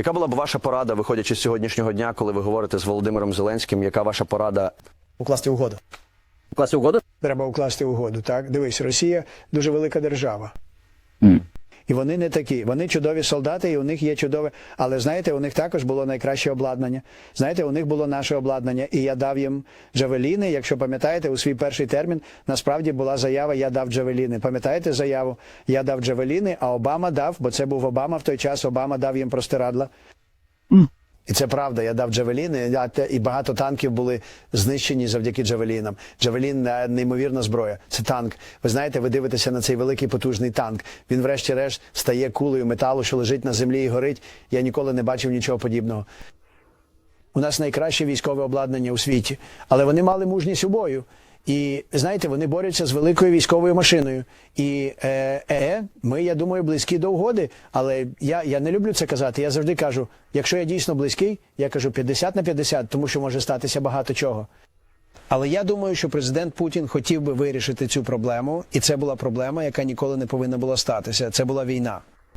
Яка була б ваша порада, виходячи з сьогоднішнього дня, коли ви говорите з Володимиром Зеленським? Яка ваша порада? Укласти угоду. Укласти угоду? Треба укласти угоду. Так, дивись, Росія дуже велика держава. І вони не такі. Вони чудові солдати, і у них є чудове. Але знаєте, у них також було найкраще обладнання. Знаєте, у них було наше обладнання, і я дав їм джавеліни. Якщо пам'ятаєте, у свій перший термін насправді була заява Я дав джавеліни. Пам'ятаєте заяву? Я дав джавеліни, а Обама дав, бо це був Обама в той час. Обама дав їм простирадла. І це правда, я дав Джавеліни, і багато танків були знищені завдяки Джавелінам. Джавелін е, неймовірна зброя. Це танк. Ви знаєте, ви дивитеся на цей великий потужний танк. Він, врешті-решт, стає кулею металу, що лежить на землі і горить. Я ніколи не бачив нічого подібного. У нас найкраще військове обладнання у світі, але вони мали мужність у бою. І знаєте, вони борються з великою військовою машиною. І е, е, ми, я думаю, близькі до угоди. Але я, я не люблю це казати. Я завжди кажу: якщо я дійсно близький, я кажу 50 на 50, тому що може статися багато чого. Але я думаю, що президент Путін хотів би вирішити цю проблему, і це була проблема, яка ніколи не повинна була статися. Це була війна.